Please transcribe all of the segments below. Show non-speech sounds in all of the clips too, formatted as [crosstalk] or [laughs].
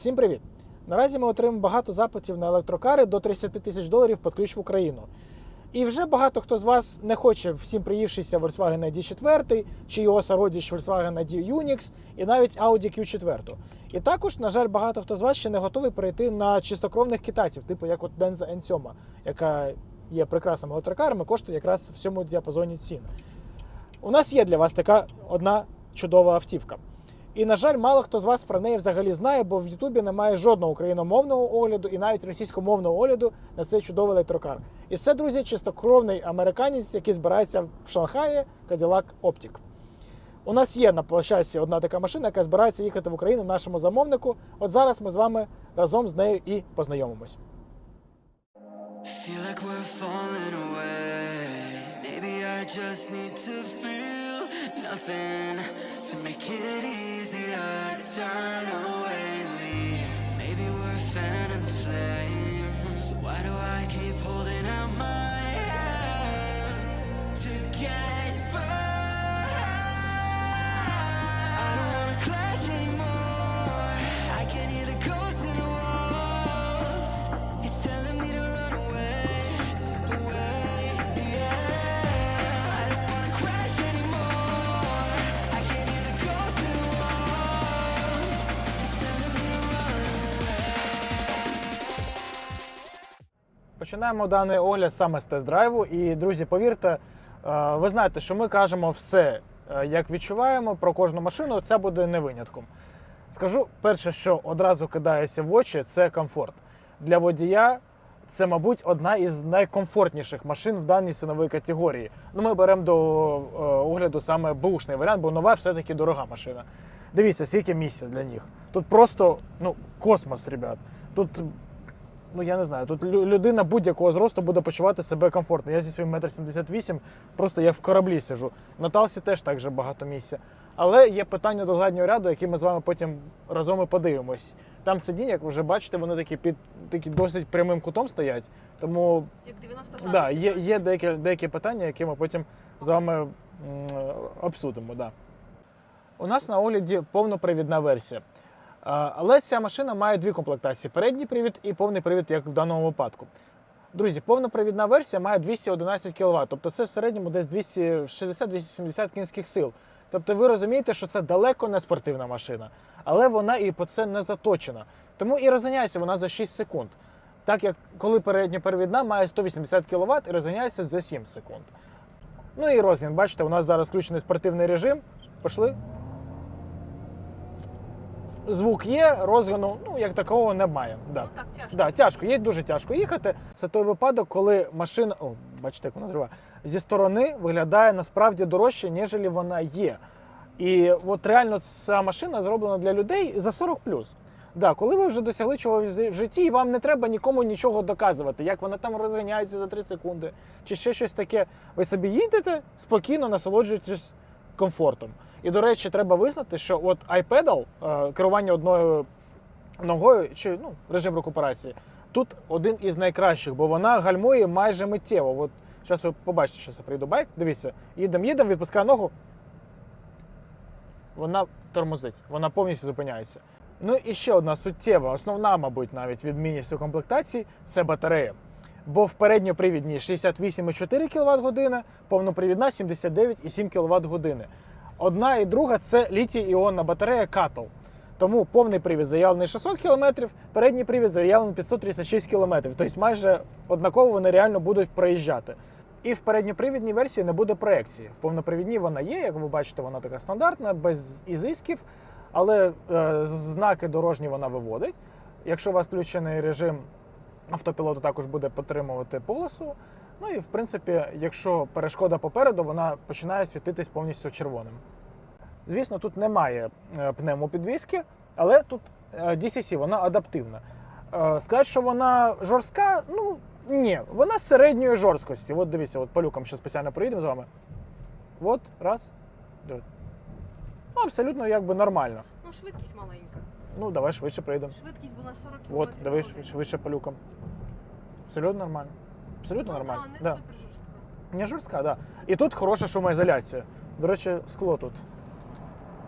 Всім привіт! Наразі ми отримуємо багато запитів на електрокари до 30 тисяч доларів під ключ в Україну. І вже багато хто з вас не хоче всім приївшися Volkswagen ID4 чи його сородіч Volkswagen ID Unix і навіть Audi Q4. І також, на жаль, багато хто з вас ще не готовий перейти на чистокровних китайців, типу як от Denza N7, яка є прекрасним електрокаром і коштує якраз в цьому діапазоні цін. У нас є для вас така одна чудова автівка. І, на жаль, мало хто з вас про неї взагалі знає, бо в Ютубі немає жодного україномовного огляду і навіть російськомовного огляду на цей чудовий електрокар. І це, друзі, чистокровний американець, який збирається в Шанхаї Cadillac Optic. У нас є на площадці одна така машина, яка збирається їхати в Україну нашому замовнику. От зараз ми з вами разом з нею і познайомимось. To make it easier to turn away leave. Maybe we're a Починаємо даний огляд саме з тест-драйву. І, друзі, повірте, е, ви знаєте, що ми кажемо все, е, як відчуваємо про кожну машину, це буде не винятком. Скажу перше, що одразу кидається в очі, це комфорт. Для водія це, мабуть, одна із найкомфортніших машин в даній ціновій категорії. Ну, ми беремо до е, огляду саме бушний варіант, бо нова все-таки дорога машина. Дивіться, скільки місця для них. Тут просто ну, космос, ребят. Тут ну я не знаю, тут людина будь-якого зросту буде почувати себе комфортно. Я зі своїм 1,78 м просто як в кораблі сижу. На Талсі теж так же багато місця. Але є питання до заднього ряду, які ми з вами потім разом і подивимось. Там сидіння, як ви вже бачите, вони такі під такі досить прямим кутом стоять. Тому Як 90 градусів. да, є, є деякі, деякі питання, які ми потім з вами м, обсудимо. Да. У нас на огляді повнопривідна версія. Але ця машина має дві комплектації: передній привід і повний привід, як в даному випадку. Друзі, повнопривідна версія має 211 кВт, тобто це в середньому десь 260-270 кінських сил. Тобто ви розумієте, що це далеко не спортивна машина, але вона і по це не заточена. Тому і розганяється вона за 6 секунд. Так як коли передньоперевідна має 180 кВт і розганяється за 7 секунд. Ну і розгін, бачите, у нас зараз включений спортивний режим. Пішли. Звук є, розгону, ну як такого немає. Да. Ну так, тяжко. Да, тяжко, їй дуже тяжко їхати. Це той випадок, коли машина, о, бачите, як вона зриває, зі сторони виглядає насправді дорожче, ніж вона є. І от реально ця машина зроблена для людей за 40 Да, коли ви вже досягли чогось в житті, і вам не треба нікому нічого доказувати, як вона там розганяється за 3 секунди, чи ще щось таке. Ви собі їдете спокійно, насолоджуєтесь комфортом. І, до речі, треба визнати, що от iPedal, е, керування одною ногою, чи ну, режим рекуперації, тут один із найкращих, бо вона гальмує майже миттєво. От зараз ви побачите, що я прийду байк. Дивіться, їдемо, їдемо, відпускаю ногу. Вона тормозить, вона повністю зупиняється. Ну і ще одна суттєва, основна, мабуть, навіть відмінність у комплектації це батарея. Бо в передньопривідній 68,4 кВт години, повнопривідна 79,7 кВт години. Одна і друга це літій-іонна батарея Cattle. Тому повний привід заявлений 600 км, передній привід заявлений 536 км. Тобто майже однаково вони реально будуть проїжджати. І в передньопривідній версії не буде проекції. В повнопривідній вона є, як ви бачите, вона така стандартна, без ізисків, але е, знаки дорожні вона виводить. Якщо у вас включений режим автопілоту, також буде підтримувати полосу. Ну і в принципі, якщо перешкода попереду, вона починає світитись повністю червоним. Звісно, тут немає е, пневмопідвіски, але тут е, DCC, вона адаптивна. Е, Сказати, що вона жорстка, ну ні, вона середньої жорсткості. От дивіться, от по люкам ще спеціально проїдемо з вами. От, раз. диви. Ну, абсолютно якби нормально. Ну, швидкість маленька. Ну, давай швидше проїдемо. Швидкість була 40 км. От, давай швидше по люкам. Абсолютно нормально. Абсолютно Ну, нормально. Да, не Да. супер жорстко. Не жорстка, так. Да. І тут хороша шумоізоляція. До речі, скло тут.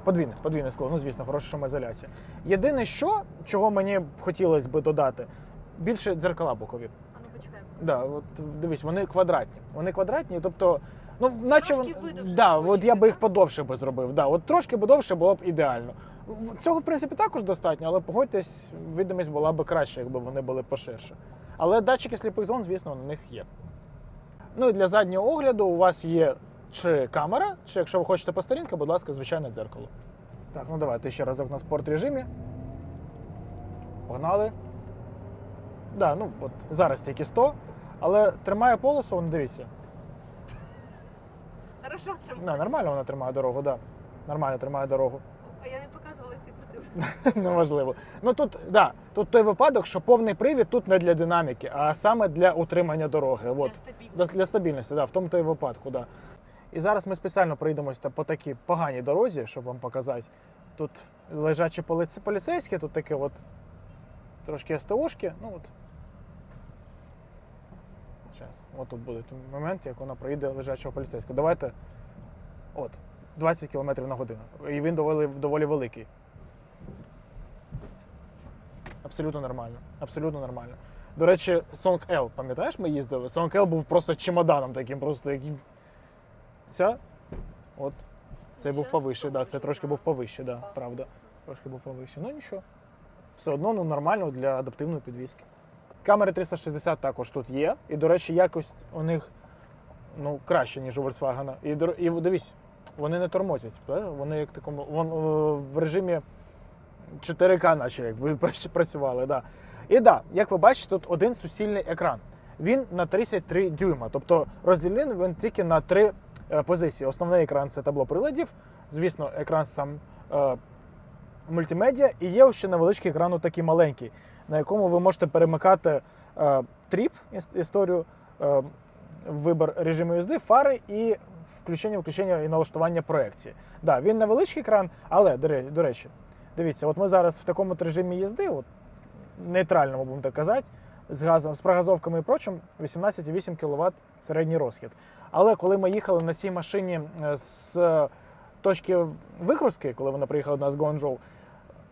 Подвійне, подвійне скло, ну звісно, хороша шумоізоляція. Єдине, що, чого мені б хотілося би додати, більше дзеркала бокові. А ну почекаємо. Да, от дивись, вони квадратні. Вони квадратні, тобто, ну, наче Трошки видовжені да, от я би їх подовше би зробив. Да, от трошки би довше було б ідеально. Цього, в принципі, також достатньо, але погодьтесь, видимість була б краще, якби вони були поширше. Але датчики сліпих зон, звісно, на них є. Ну і для заднього огляду у вас є чи камера, чи якщо ви хочете по сторінки, будь ласка, звичайне дзеркало. Так, ну давайте ще разок на спорт режимі. Погнали. Да, ну от зараз тільки 100, але тримає полосу, вон дивіться. Хорошо тримай. Не, нормально вона тримає дорогу, да. Нормально тримає дорогу. А я не показувала, як ти крутив. [laughs] Неважливо. Ну тут, да, тут той випадок, що повний привід тут не для динаміки, а саме для утримання дороги. От. Для стабільності. Для, для стабільності, да, в тому то і випадку, да. І зараз ми спеціально проїдемося по такій поганій дорозі, щоб вам показати. Тут лежачі поліцейські, тут таке от трошки СТОшки. Ну от. Зараз, от тут буде момент, як вона проїде лежачого поліцейського. Давайте. От, 20 км на годину. І він доволі, доволі великий. Абсолютно нормально. Абсолютно нормально. До речі, Song L, пам'ятаєш, ми їздили? Song L був просто чемоданом таким, просто яким. Ця. От. Це був повище, да, це трошки був повище, да, правда. Трошки був повище. Ну нічого. Все одно ну, нормально для адаптивної підвіски. Камери 360 також тут є. І, до речі, якість у них ну, краще, ніж у Volkswagen. І, і дивись, вони не тормозять. Вони як такому. Вон, в режимі 4К, наче якби [laughs] працювали. Да. І так, да, як ви бачите, тут один суцільний екран. Він на 33 дюйма. Тобто розділений він тільки на три е, позиції. Основний екран це табло приладів. Звісно, екран сам е, мультимедіа, і є ще невеличкий екран, такий маленький, на якому ви можете перемикати е, тріп іс- історію, е, вибір режиму їзди, фари і включення, включення і налаштування проекції. Да, він невеличкий екран, але до речі, дивіться, от ми зараз в такому режимі їзди, от, нейтральному, будемо так казати, з газом, з прогазовками і прочим, 18,8 кВт середній розхід. Але коли ми їхали на цій машині е, з е, точки викрутки, коли вона приїхала до нас з Гуанчжоу,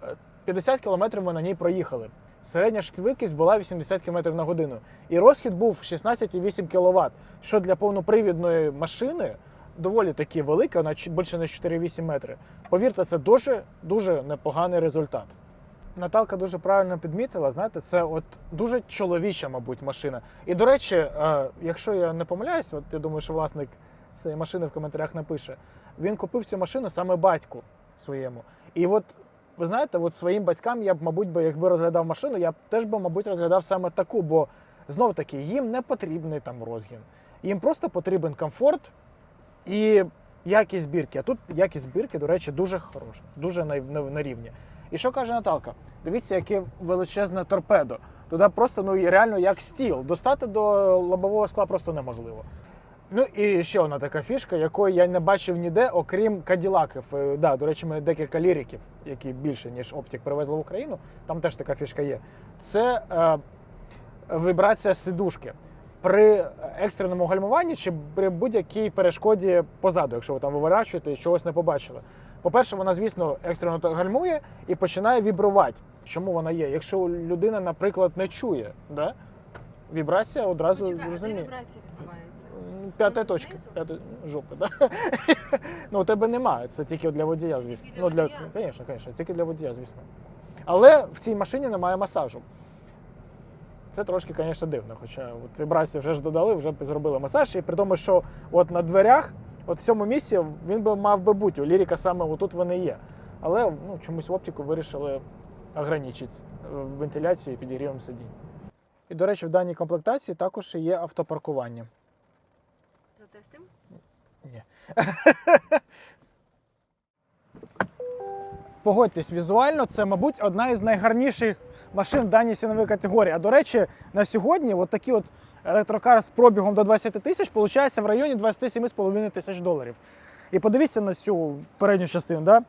е, 50 км ми на ній проїхали. Середня швидкість була 80 км на годину. І розхід був 16,8 кВт, що для повнопривідної машини доволі таки велика, вона більше на 4,8 метри. Повірте, це дуже дуже непоганий результат. Наталка дуже правильно підмітила, знаєте, це от дуже чоловіча, мабуть, машина. І до речі, е, якщо я не помиляюсь, от я думаю, що власник цієї машини в коментарях напише. Він купив цю машину саме батьку своєму. І от ви знаєте, от своїм батькам я б, мабуть, би, якби розглядав машину, я б теж би, мабуть, розглядав саме таку, бо знов таки їм не потрібний там розгін. Їм просто потрібен комфорт і якість збірки. А тут якість збірки, до речі, дуже хороша, дуже на, на, на рівні. І що каже Наталка? Дивіться, яке величезне торпедо. Туди просто ну реально як стіл. Достати до лобового скла просто неможливо. Ну і ще одна така фішка, якої я не бачив ніде, окрім каділаків. Е, Да, до речі, ми декілька ліриків, які більше ніж оптик привезли в Україну. Там теж така фішка є. Це е, вібрація сидушки. При екстреному гальмуванні чи при будь-якій перешкоді позаду, якщо ви там виворачуєте і чогось не побачили. По-перше, вона, звісно, екстрено гальмує і починає вібрувати. Чому вона є? Якщо людина, наприклад, не чує, да? вібрація одразу Почекай, а де розуміє. М, П'ята точка, п'ята жопи, да? [laughs] ну, у тебе немає, це тільки для водія, Тільки звісно. для Ну, для, водія? звісно, звісно, тільки для водія, звісно. Але в цій машині немає масажу. Це трошки, звісно, дивно. Хоча от вібрації вже ж додали, вже б зробили масаж. І при тому, що от на дверях, от в цьому місці він би мав би бути. У лірика саме отут вони є. Але ну, чомусь в оптику вирішили ограничити е, вентиляцію і підігрівом сидінь. І, до речі, в даній комплектації також є автопаркування. Затестим? Ні. [laughs] Погодьтесь, візуально це, мабуть, одна із найгарніших машин в даній ціновій категорії. А до речі, на сьогодні от такі от електрокар з пробігом до 20 тисяч виходить в районі 27,5 тисяч доларів. І подивіться на цю передню частину, да?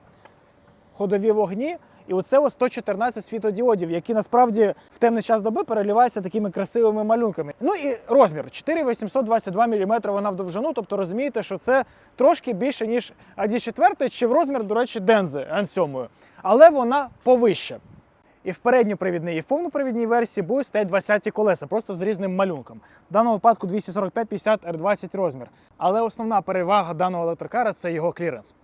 ходові вогні. І оце ось 114 світодіодів, які насправді в темний час доби переливаються такими красивими малюнками. Ну і розмір 4822 мм вона в довжину, тобто розумієте, що це трошки більше, ніж AD4, чи в розмір, до речі, Дензи N7. Але вона повище. І в передньопривідній, і в повнопривідній версії будуть стоять 20 колеса, просто з різним малюнком. В даному випадку 245-50 R20 розмір. Але основна перевага даного електрокара це його кліренс.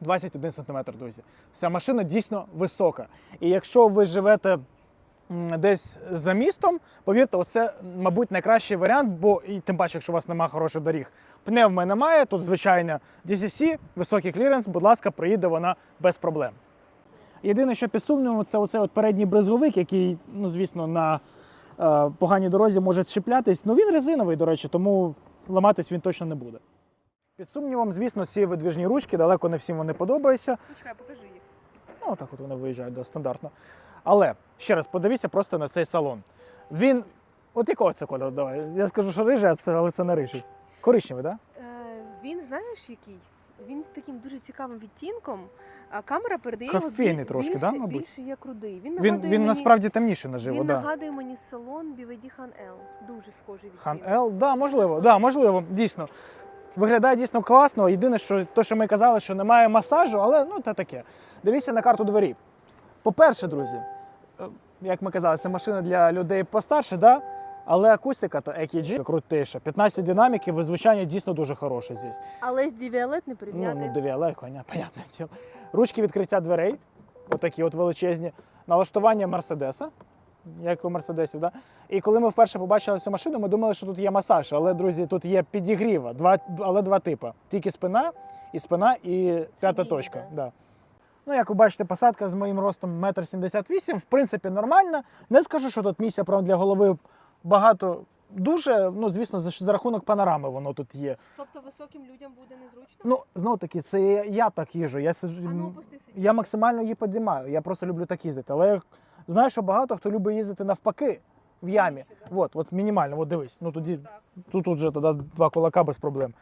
21 см, друзі. Вся машина дійсно висока. І якщо ви живете десь за містом, повірте, оце, мабуть, найкращий варіант, бо і тим паче, якщо у вас немає хороших доріг. Пневми немає, тут звичайна DCC, високий кліренс, будь ласка, проїде вона без проблем. Єдине, що під сумнівом, це оцей от передній бризговик, який, ну звісно, на е, поганій дорозі може чіплятись. Ну він резиновий, до речі, тому ламатись він точно не буде. Під сумнівом, звісно, ці видвіжні ручки, далеко не всім вони подобаються. Почекай, покажи їх. Ну, так от вони виїжджають да, стандартно. Але ще раз подивіться просто на цей салон. Він. От якого це кольору? Давай. Я скажу, що рижий, а це, але це не рижий. Коричневий, так? Да? Е, він знаєш який? Він з таким дуже цікавим відтінком, а камера передає Кофейний його трошки, більше, да, мабуть? більше як рудий. Він Він, нагадує він мені, насправді темніший наживо, він да. нагадує мені салон BVD Han L. Дуже схожий відтінок. Хан Л, да, можливо, да, можливо, дійсно. Виглядає дійсно класно. Єдине, що то, що ми казали, що немає масажу, але ну це таке. Дивіться на карту двері. По-перше, друзі, е, як ми казали, це машина для людей постарше, да? Але акустика та EQG крутиша. 15 динаміків, і звучання дійсно дуже хороше здесь. Але з DVLED не Ну, ну DVLA, коня, [laughs] понятне діло. Ручки відкриття дверей, отакі от величезні. Налаштування Мерседеса, як у Мерседесів. Да? І коли ми вперше побачили цю машину, ми думали, що тут є масаж. Але, друзі, тут є підігріва, два, але два типи. Тільки спина, і спина, і п'ята точка. да. Да. Ну, як ви бачите, посадка з моїм ростом 1,78 м, в принципі, нормальна. Не скажу, що тут місця прямо для голови багато. Дуже, ну звісно, за, за рахунок панорами воно тут є. Тобто високим людям буде незручно? Ну, знову таки, це я так їжу. Я, сиджу- а ну я максимально її підіймаю. Я просто люблю так їздити. Але я знаю, що багато хто любить їздити навпаки в ямі. Да? От, от мінімально, от дивись. Ну тоді Так. тут, тут вже тоді два кулака без проблем.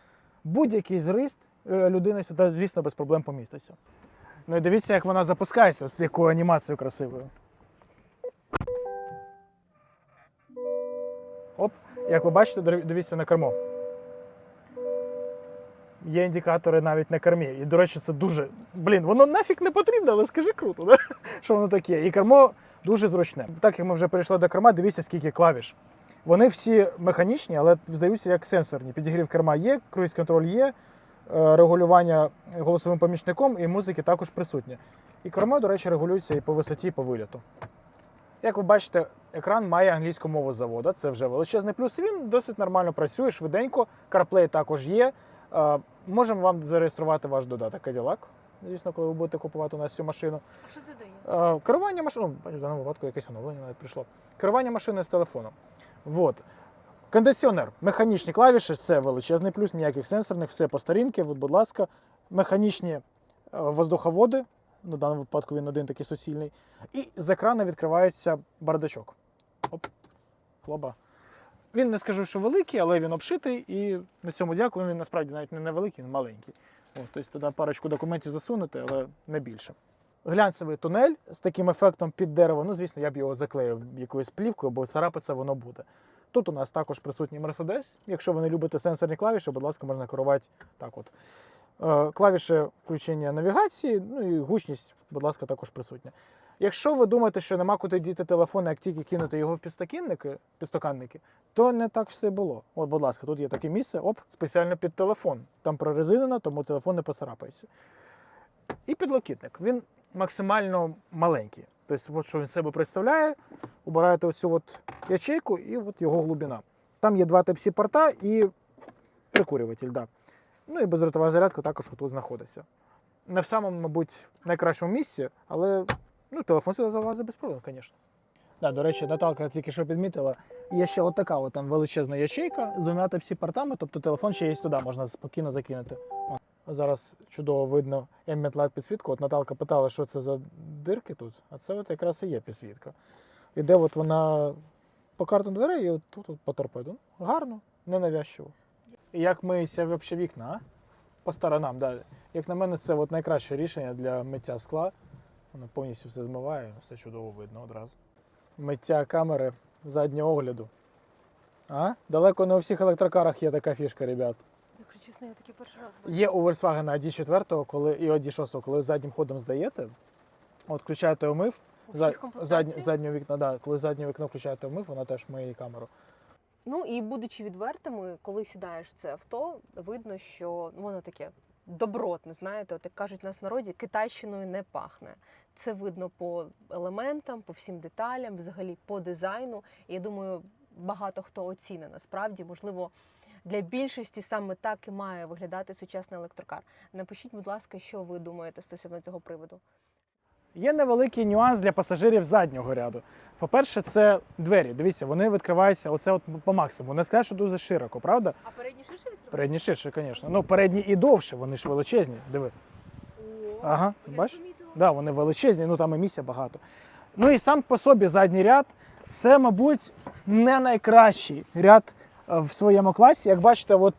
Будь-який зрист е, людини сюди, звісно, без проблем поміститься. Ну і дивіться, як вона запускається з якою анімацією красивою. Оп, як ви бачите, дивіться на кермо. Є індикатори навіть на кермі. І, до речі, це дуже. Блін, воно нафіг не потрібно, але скажи круто, да? [laughs] що воно таке. І кермо дуже зручне. Так як ми вже перейшли до керма, дивіться, скільки клавіш. Вони всі механічні, але здаються як сенсорні. Підігрів керма є, круїз-контроль є, е, регулювання голосовим помічником і музики також присутні. І кермо, до речі, регулюється і по висоті, і по виліту. Як ви бачите, екран має англійську мову заводу. Це вже величезний плюс. Він досить нормально працює, швиденько. CarPlay також є. Е, Можемо вам зареєструвати ваш додаток Cadillac, звісно, коли ви будете купувати у нас цю машину. А що це дає? Е, Керування машиною, ну, в даному випадку якесь оновлення навіть прийшло. Керування машиною з телефоном. Вот. Кондиціонер, механічні клавіші це величезний плюс, ніяких сенсорних, все по старінки. Будь ласка, механічні е, воздуховоди. На даному випадку він один такий суцільний. І з екрану відкривається бардачок. Оп. Хлоба. Він не скажу, що великий, але він обшитий. І на цьому дякую. Він насправді навіть не невеликий, він маленький. От, тобто туди парочку документів засунути, але не більше. Глянцевий тунель з таким ефектом під дерево. Ну, звісно, я б його заклеїв якоюсь плівкою, бо царапаться воно буде. Тут у нас також присутній Mercedes. Якщо ви не любите сенсорні клавіші, будь ласка, можна керувати так от. Е, Клавіші включення навігації, ну і гучність, будь ласка, також присутня. Якщо ви думаєте, що нема куди діти телефон, як тільки кинути його в підстаканники, підстаканники, то не так все було. От, будь ласка, тут є таке місце, оп, спеціально під телефон. Там прорезинено, тому телефон не поцарапається. І підлокітник. Він максимально маленький. Тобто, от що він себе представляє, убираєте оцю от ячейку і от його глибина. Там є два Type-C порта і прикурюватель. Да. Ну і бездротова зарядка також тут знаходиться. Не в самому, мабуть, найкращому місці, але ну, телефон сюди залазить без проблем, звісно. Да, до речі, Наталка тільки що підмітила, є ще от така от там величезна ячейка з двома Type-C портами, тобто телефон ще є туди, можна спокійно закинути. Зараз чудово видно Ambient підсвітку. От Наталка питала, що це за дирки тут, а це от якраз і є підсвітка. Іде от вона по карту дверей і от тут от по торпеду. Гарно, ненавязчиво. Як миються взагалі вікна, а? по сторонам, да. як на мене, це от найкраще рішення для миття скла. Вона повністю все змиває, все чудово видно одразу. Миття камери заднього огляду. А? Далеко не у всіх електрокарах є така фішка, ребят. Якщо чесно, я таки перший раз бачу. Є у Volkswagen ID4 коли, і ID6, коли заднім ходом здаєте, от включаєте омив, У за, всіх комплектацій? заднє, заднє да, коли заднє вікно включаєте омив, вона теж миє камеру. Ну і будучи відвертими, коли сідаєш в це авто, видно, що воно таке добротне, знаєте, от як кажуть у нас в народі, китайщиною не пахне. Це видно по елементам, по всім деталям, взагалі по дизайну. Я думаю, багато хто оціне насправді, можливо. Для більшості саме так і має виглядати сучасний електрокар. Напишіть, будь ласка, що ви думаєте стосовно цього приводу. Є невеликий нюанс для пасажирів заднього ряду. По-перше, це двері. Дивіться, вони відкриваються оце от по максимуму. Не скажеш, що дуже широко, правда? А передні ширше відкривають? Передні ширше, звісно. Ну, передні і довше, вони ж величезні. Диви. Ага, бачиш? Да, вони величезні, ну там і місця багато. Ну і сам по собі задній ряд це, мабуть, не найкращий ряд е, в своєму класі. Як бачите, от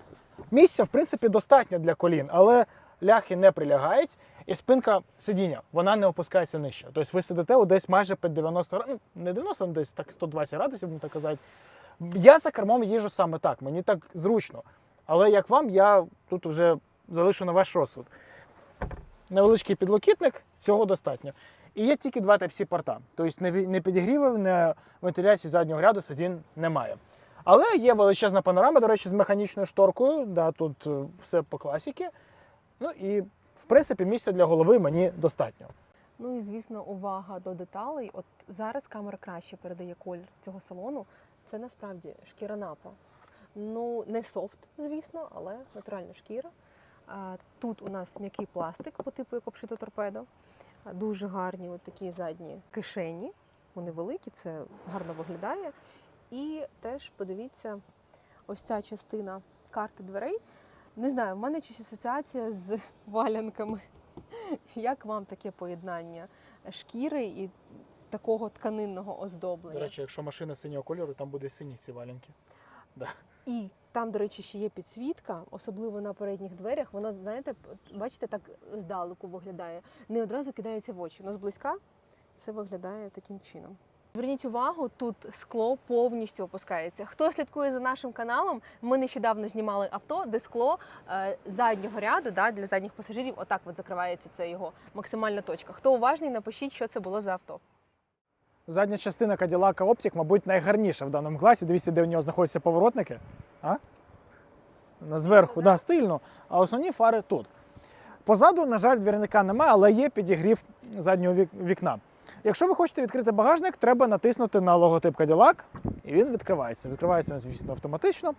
місця, в принципі, достатньо для колін, але ляхи не прилягають, і спинка сидіння вона не опускається нижче. Тобто ви сидите десь майже під 90 градусів, ну, не 90, ну, десь так 120 градусів, так казати. Я за кермом їжу саме так, мені так зручно. Але як вам, я тут вже залишу на ваш розсуд невеличкий підлокітник, цього достатньо. І є тільки два Type-C порта. Тобто не ві- не підігрівів, не вентиляції заднього ряду сидінь немає. Але є величезна панорама, до речі, з механічною шторкою. Да, тут е, все по класіки. Ну і принципі місця для голови мені достатньо. Ну і звісно, увага до деталей. От зараз камера краще передає колір цього салону. Це насправді шкіра напа. Ну, не софт, звісно, але натуральна шкіра. Тут у нас м'який пластик по типу як обшито торпедо. Дуже гарні от такі задні кишені. Вони великі, це гарно виглядає. І теж подивіться, ось ця частина карти дверей. Не знаю, в мене щось асоціація з [laughs] валянками. Як вам таке поєднання шкіри і такого тканинного оздоблення? До речі, якщо машина синього кольору, там буде сині ці валенки. І там, до речі, ще є підсвітка, особливо на передніх дверях. Воно, знаєте, бачите, так здалеку виглядає. Не одразу кидається в очі. але зблизька це виглядає таким чином. Зверніть увагу, тут скло повністю опускається. Хто слідкує за нашим каналом? Ми нещодавно знімали авто, де скло е, заднього ряду да, для задніх пасажирів. Отак от закривається. Це його максимальна точка. Хто уважний, напишіть, що це було за авто. Задня частина Cadillac Optic, мабуть, найгарніша в даному класі. Дивіться, де у нього знаходяться поворотники. А? Зверху, да, стильно. А основні фари тут. Позаду, на жаль, двірника немає, але є підігрів заднього вікна. Якщо ви хочете відкрити багажник, треба натиснути на логотип Cadillac, і він відкривається. Відкривається, звісно, автоматично.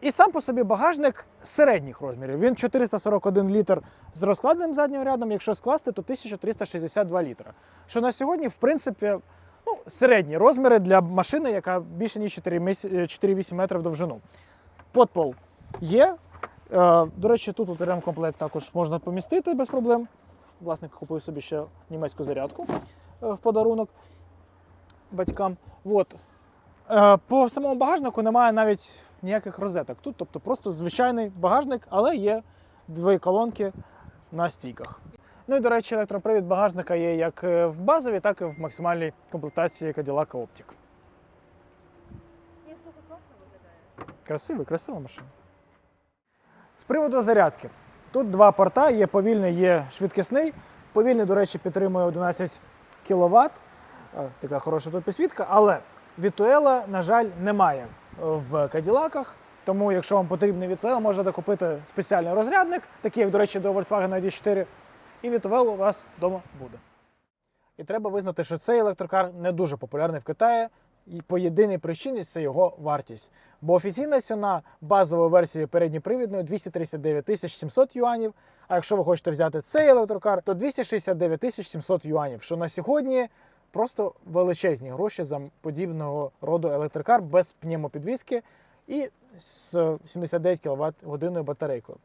І сам по собі багажник середніх розмірів. Він 441 літр з розкладеним заднім рядом. Якщо скласти, то 1362 літра. Що на сьогодні, в принципі, ну, середні розміри для машини, яка більше ніж 4 міс- е, 4,8 метрів довжину. Подпол є. Е, До речі, тут от ремкомплект також можна помістити без проблем. Власник купив собі ще німецьку зарядку в подарунок батькам. От. Е, По самому багажнику немає навіть ніяких розеток. Тут, тобто, просто звичайний багажник, але є дві колонки на стійках. Ну і до речі, електропривід багажника є як е, в базовій, так і в максимальній комплектації Cadillac Optic. Красивий, красива машина. З приводу зарядки. Тут два порта, є повільний, є швидкісний. Повільний, до речі, підтримує 11 кВт. Така хороша тут підсвітка, але Вітуела, на жаль, немає в каділаках. Тому, якщо вам потрібний Вітуел, можете купити спеціальний розрядник, такий, як, до речі, до Volkswagen ID4, і Вітуел у вас вдома буде. І треба визнати, що цей електрокар не дуже популярний в Китаї. І по єдиній причині це його вартість. Бо офіційна ціна базової версії передньопривідної 239 тисяч 700 юанів. А якщо ви хочете взяти цей електрокар, то 269 тисяч 700 юанів, що на сьогодні просто величезні гроші за подібного роду електрокар без пневмопідвіски і з 79 кВт годинною батарейкою.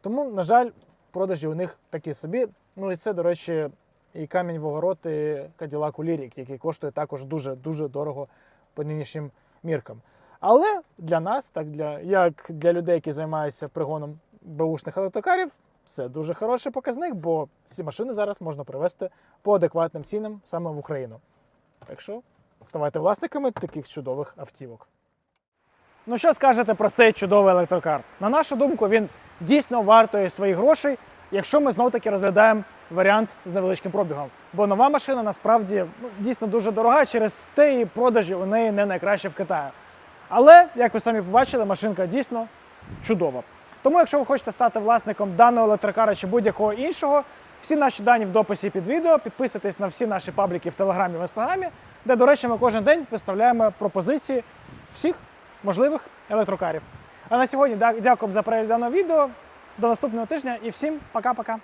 Тому, на жаль, продажі у них такі собі. Ну і це, до речі, і камінь в огород і Cadillac Lyric, який коштує також дуже-дуже дорого по нинішнім міркам. Але для нас, так для, як для людей, які займаються пригоном беушних електрокарів, Це дуже хороший показник, бо ці машини зараз можна привезти по адекватним цінам саме в Україну. Так що ставайте власниками таких чудових автівок. Ну що скажете про цей чудовий електрокар? На нашу думку, він дійсно вартує своїх грошей, якщо ми знов таки розглядаємо варіант з невеличким пробігом. Бо нова машина насправді ну, дійсно дуже дорога, через те і продажі у неї не найкраще в Китаї. Але, як ви самі побачили, машинка дійсно чудова. Тому, якщо ви хочете стати власником даного електрокара чи будь-якого іншого, всі наші дані в дописі під відео, підписуйтесь на всі наші пабліки в Телеграмі в Інстаграмі, де, до речі, ми кожен день виставляємо пропозиції всіх можливих електрокарів. А на сьогодні дякую за перегляд даного відео. До наступного тижня і всім пока-пока.